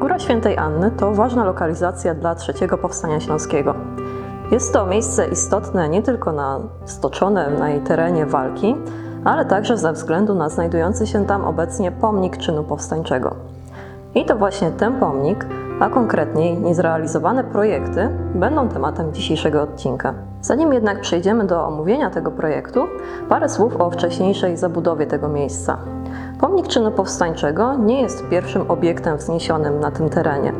Góra Świętej Anny to ważna lokalizacja dla trzeciego powstania śląskiego. Jest to miejsce istotne nie tylko na stoczone na jej terenie walki, ale także ze względu na znajdujący się tam obecnie pomnik czynu powstańczego. I to właśnie ten pomnik, a konkretniej niezrealizowane projekty, będą tematem dzisiejszego odcinka. Zanim jednak przejdziemy do omówienia tego projektu, parę słów o wcześniejszej zabudowie tego miejsca. Pomnik czynu powstańczego nie jest pierwszym obiektem wzniesionym na tym terenie.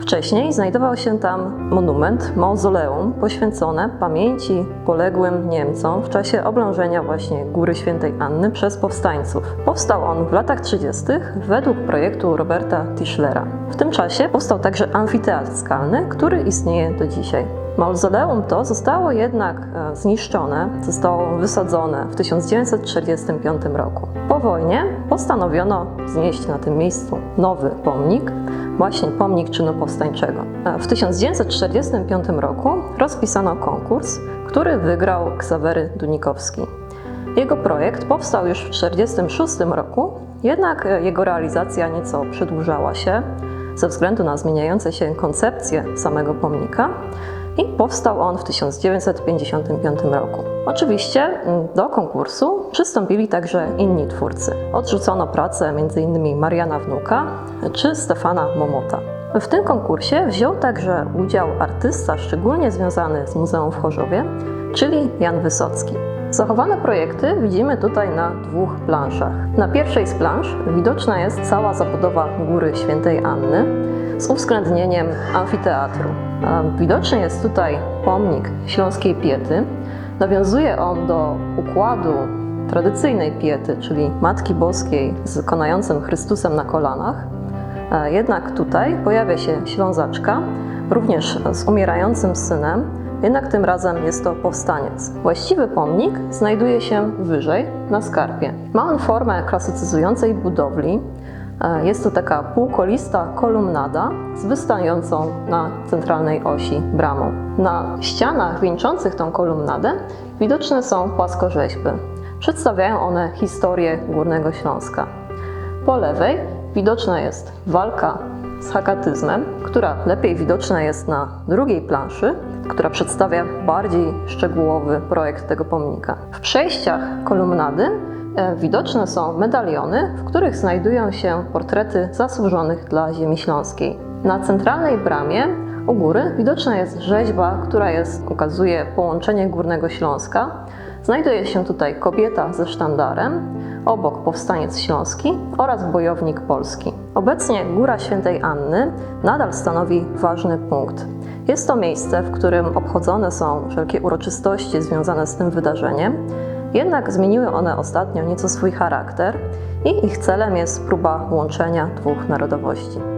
Wcześniej znajdował się tam monument, mauzoleum poświęcone pamięci poległym Niemcom w czasie oblężenia właśnie Góry Świętej Anny przez powstańców. Powstał on w latach 30. według projektu Roberta Tischlera. W tym czasie powstał także amfiteatr skalny, który istnieje do dzisiaj. Mauzoleum to zostało jednak e, zniszczone, zostało wysadzone w 1945 roku. Po wojnie postanowiono znieść na tym miejscu nowy pomnik, właśnie pomnik czynu powstańczego. E, W 1945 roku rozpisano konkurs, który wygrał Ksawery Dunikowski. Jego projekt powstał już w 1946 roku, jednak e, jego realizacja nieco przedłużała się ze względu na zmieniające się koncepcje samego pomnika i powstał on w 1955 roku. Oczywiście mm, do konkursu przystąpili także inni twórcy. Odrzucono pracę m.in. Mariana Wnuka czy Stefana Momota. W tym konkursie wziął także udział artysta szczególnie związany z Muzeum w Chorzowie, czyli Jan Wysocki. Zachowane projekty widzimy tutaj na dwóch planszach. Na pierwszej z plansz widoczna jest cała zabudowa Góry Świętej Anny z uwzględnieniem amfiteatru. Widoczny jest tutaj pomnik śląskiej piety. Nawiązuje on do układu tradycyjnej piety, czyli Matki Boskiej z konającym Chrystusem na kolanach. E, Jednak tutaj pojawia się Ślązaczka, również z umierającym synem, jednak tym razem jest to powstaniec. Właściwy pomnik znajduje się wyżej, na skarpie. Ma on formę klasycyzującej budowli. E, Jest to taka półkolista kolumnada z wystającą na centralnej osi bramą. Na ścianach wieńczących tą kolumnadę widoczne są płaskorzeźby. Przedstawiają one historię Górnego Śląska. Po lewej widoczna jest walka z hakatyzmem, która lepiej widoczna jest na drugiej planszy, która przedstawia bardziej szczegółowy projekt tego pomnika. W przejściach kolumnady e, widoczne są medaliony, w których znajdują się portrety zasłużonych dla ziemi śląskiej. Na centralnej bramie u góry widoczna jest rzeźba, która jest, ukazuje połączenie Górnego Śląska. Znajduje się tutaj kobieta ze sztandarem, obok powstaniec śląski oraz bojownik polski. Obecnie Góra Świętej Anny nadal stanowi ważny punkt. Jest to miejsce, w którym obchodzone są wszelkie uroczystości związane z tym wydarzeniem, jednak zmieniły one ostatnio nieco swój charakter i ich celem jest próba łączenia dwóch narodowości.